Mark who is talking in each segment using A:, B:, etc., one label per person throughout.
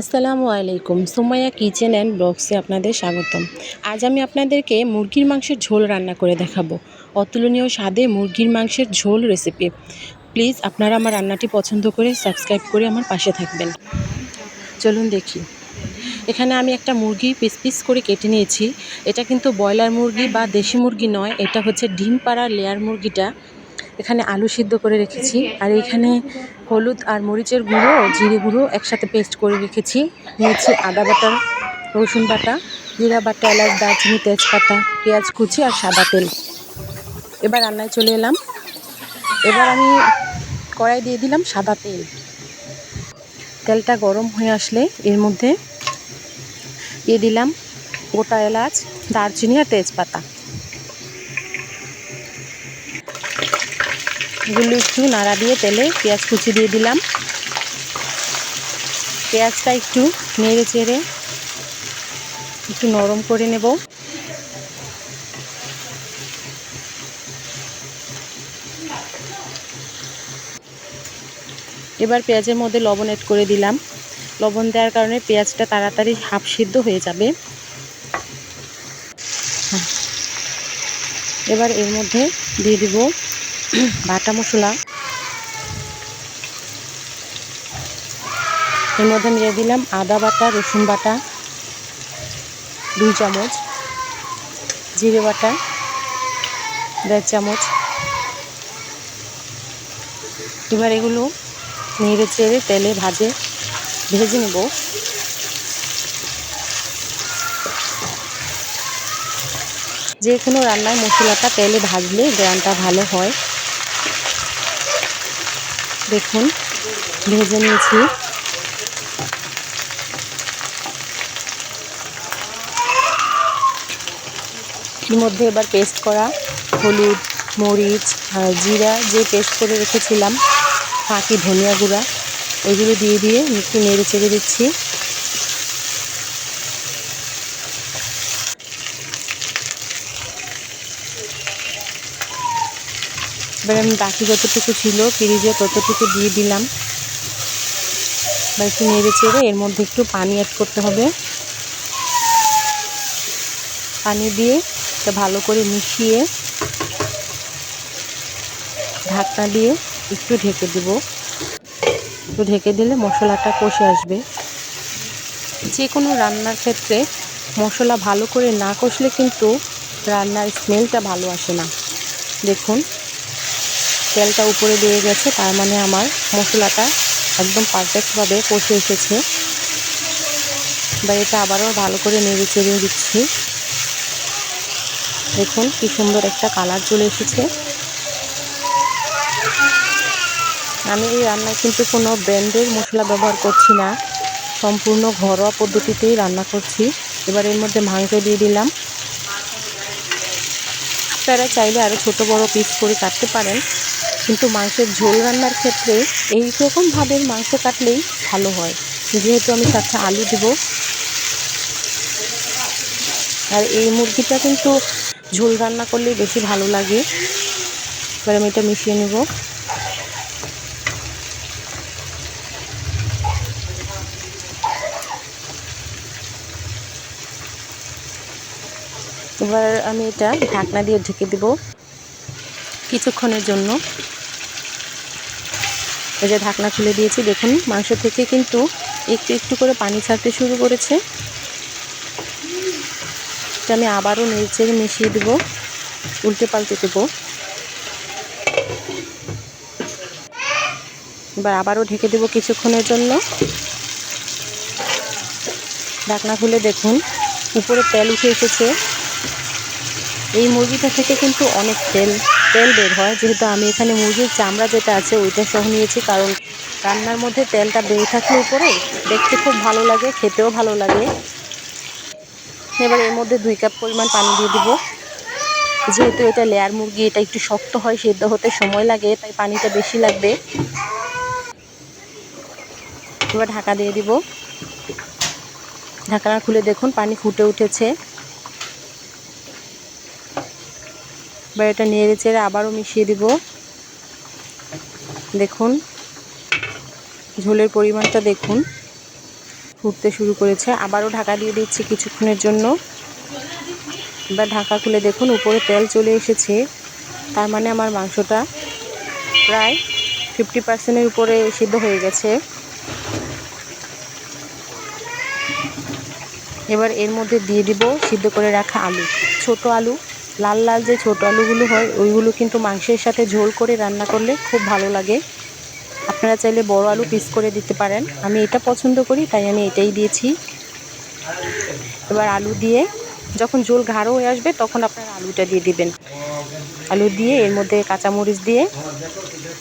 A: আসসালামু আলাইকুম। Sumaiya kitchen and ব্লগসে আপনাদের স্বাগতম। আজ আমি আপনাদেরকে মুরগির মাংসের ঝোল রান্না করে দেখাবো। অতুলনীয় স্বাদে মুরগির মাংসের ঝোল রেসিপি প্লিজ আপনারা আমার রান্নাটি পছন্দ করে সাবস্ক্রাইব করে আমার পাশে থাকবেন। চলুন দেখি। এখানে আমি একটা মুরগি পিস পিস করে কেটে নিয়েছি। এটা কিন্তু ব্রয়লার মুরগি বা দেশি মুরগি নয়, এটা হচ্ছে ডিম পাড়া লেয়ার মুরগিটা। এখানে আলু সিদ্ধ করে রেখেছি। আর এখানে হলুদ আর মরিচের গুঁড়ো জিরে গুঁড়ো একসাথে পেস্ট করে রেখেছি। নিয়েছি আদা বাটা, রসুন বাটা, জিরা বাটা, এলাচ, দারচিনি, তেজপাতা, পেঁয়াজ কুচি আর সাদা তেল। এবার রান্নায় চলে এলাম। এবার আমি কড়াই দিয়ে দিলাম সাদা তেল। তেলটা গরম হয়ে আসলে এর মধ্যে দিয়ে দিলাম গোটা এলাচ, দারচিনি আর তেজপাতা। এগুলো একটু নাড়া দিয়ে তেলে পেঁয়াজ কুচি দিয়ে দিলাম। পেঁয়াজটা একটু নেড়ে চেড়ে একটু নরম করে নেব। এবার পেঁয়াজের মধ্যে লবণ এড করে দিলাম। লবণ দেওয়ার কারণে পেঁয়াজটা তাড়াতাড়ি হাফ সিদ্ধ হয়ে যাবে। এবার এর মধ্যে দিয়ে দিব বাটা মশলা। এর মধ্যে দিয়ে দিলাম আদা বাটা, রসুন বাটা, দুই চামচ, জিরে বাটা, দেড় চামচ। এবার এগুলো নেড়ে চেড়ে তেলে ভাজে, ভেজে নেব। যে কোনো রান্নায় মশলাটা তেলে ভাজলে গ্রানটা ভালো হয়। দেখুন, ভেজে নিয়েছি। এর মধ্যে এবার পেস্ট করা হলুদ, মরিচ জিরা, যে পেস্ট করে রেখেছিলাম ফাঁকি ধনিয়া গুঁড়া ওইগুলো দিয়ে দিয়ে একটু নেড়ে চেড়ে দিচ্ছি। এবার আমি বাকি যতটুকু ছিল ফ্রিজে ততটুকু দিয়ে দিলাম। বা একটু নেড়ে চেড়ে এর মধ্যে একটু পানি অ্যাড করতে হবে। পানি দিয়ে এটা ভালো করে মিশিয়ে ঢাকনা দিয়ে একটু ঢেকে দেব। একটু ঢেকে দিলে মশলাটা কষে আসবে। যে কোনো রান্নার ক্ষেত্রে মশলা ভালো করে না কষলে কিন্তু রান্নার স্মেলটা ভালো আসে না। দেখুন। তেলটা উপরে দিয়ে গেছে, তার মানে আমার মশলাটা একদম পারফেক্টভাবে কষে এসেছে। বা এটা আবারও ভালো করে নেড়ে চেড়ে দিচ্ছি। দেখুন কি সুন্দর একটা কালার চলে এসেছে। আমি এই রান্নায় কিন্তু কোনো ব্র্যান্ডের মশলা ব্যবহার করছি না, সম্পূর্ণ ঘরোয়া পদ্ধতিতেই রান্না করছি। এবার এর মধ্যে মাংস দিয়ে দিলাম। আপনারা চাইলে আরও ছোট বড় পিস করে কাটতে পারেন। কিন্তু মাংসের ঝোল রান্নার ক্ষেত্রে এই রকমভাবে মাংস কাটলেই ভালো হয়। যেহেতু আমি সাথে আলু দেব। আর এই মুরগিটা কিন্তু ঝোল রান্না করলে বেশি ভালো লাগে। এবার আমি এটা মিশিয়ে নেব। এবার আমি এটা ঢাকনা দিয়ে ঢেকে দেব। কিছুক্ষণের জন্য। এই যে ঢাকনা খুলে দিয়েছি, দেখুন, মাংস থেকে কিন্তু একটু একটু করে পানি ছাড়তে শুরু করেছে। আমি আবারও নেড়ে মিশিয়ে দেব, উল্টে পাল্টে দেবো। এবার আবারও ঢেকে দেবো কিছুক্ষণের জন্য। ঢাকনা খুলে দেখুন, উপরে তেল উঠে এসেছে। এই মুরগিটা থেকে কিন্তু অনেক তেল তেল বের হয়। যেহেতু আমি এখানে মুরগির চামড়া যেটা আছে ওইটা সহ নিয়েছি, কারণ রান্নার মধ্যে তেলটা বেরিয়ে থাকলে উপরে দেখতে খুব ভালো লাগে, খেতেও ভালো লাগে। এবার এর মধ্যে দুই কাপ পরিমাণ পানি দিয়ে দিব। যেহেতু এটা লেয়ার মুরগি, এটা একটু শক্ত হয়, সেদ্ধ হতে সময় লাগে, তাই পানিটা বেশি লাগবে। এবার ঢাকা দিয়ে দিব। ঢাকনা খুলে দেখুন, পানি ফুটে উঠেছে। এবার এটা নেড়ে চেড়ে আবারও মিশিয়ে দিব। দেখুন, ঝোলের পরিমাণটা দেখুন। ফুটতে শুরু করেছে। আবারও ঢাকা দিয়ে দিচ্ছি কিছুক্ষণের জন্য। এবার ঢাকা খুলে দেখুন, উপরে তেল চলে এসেছে। তার মানে আমার মাংসটা প্রায় ফিফটি পার্সেন্টের উপরে সিদ্ধ হয়ে গেছে। এবার এর মধ্যে দিয়ে দিব সিদ্ধ করে রাখা আলু, ছোট আলু। লাল লাল যে ছোট আলুগুলো হয়, ওইগুলো কিন্তু মাংসের সাথে ঝোল করে রান্না করলে খুব ভালো লাগে। আপনারা চাইলে বড় আলু পিস করে দিতে পারেন। আমি এটা পছন্দ করি, তাই আমি এটাই দিয়েছি। এবার আলু দিয়ে যখন ঝোল গাঢ় হয়ে আসবে, তখন আপনারা আলুটা দিয়ে দিবেন। আলু দিয়ে এর মধ্যে কাঁচামরিচ দিয়ে,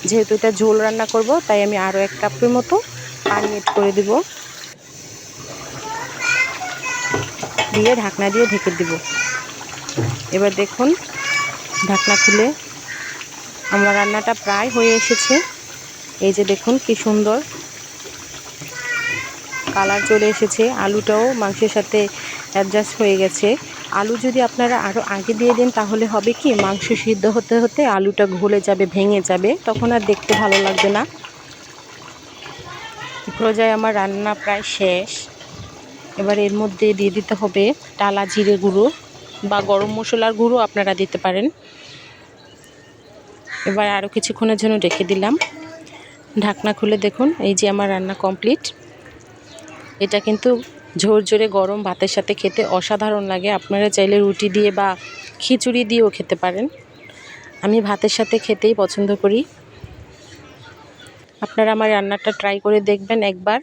A: যেহেতু এটা ঝোল রান্না করব, তাই আমি আরও এক কাপের মতো পানি এড করে দেব। দিয়ে ঢাকনা দিয়ে ঢেকে দেব। এবার দেখুন, ঢাকনা খুলে আমার রান্নাটা প্রায় হয়ে এসেছে। এই যে দেখুন কি সুন্দর কালার চলে এসেছে। আলুটাও মাংসের সাথে অ্যাডজাস্ট হয়ে গেছে। আলু যদি আপনারা আরও আগে দিয়ে দেন, তাহলে হবে কি, মাংস সিদ্ধ হতে হতে আলুটা ঘুলে যাবে, ভেঙে যাবে, তখন আর দেখতে ভালো লাগবে না। পর্যায়ে আমার রান্না প্রায় শেষ। এবার এর মধ্যে দিয়ে দিতে হবে টালা জিরে গুঁড়ো। বা গরম মশলার গুঁড়ো আপনারা দিতে পারেন। এবার আরও কিছুক্ষণের জন্য রেখে দিলাম। ঢাকনা খুলে দেখুন, এই যে আমার রান্না কমপ্লিট। এটা কিন্তু ঝোরঝোরে গরম ভাতের সাথে খেতে অসাধারণ লাগে। আপনারা চাইলে রুটি দিয়ে বা খিচুড়ি দিয়েও খেতে পারেন। আমি ভাতের সাথে খেতেই পছন্দ করি। আপনারা আমার রান্নাটা ট্রাই করে দেখবেন একবার।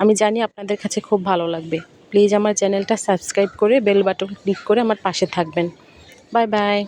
A: আমি জানি আপনাদের কাছে খুব ভালো লাগবে। প্লিজ আমার চ্যানেলটা সাবস্ক্রাইব করে বেল বাটন ক্লিক করে আমার পাশে থাকবেন। Bye bye.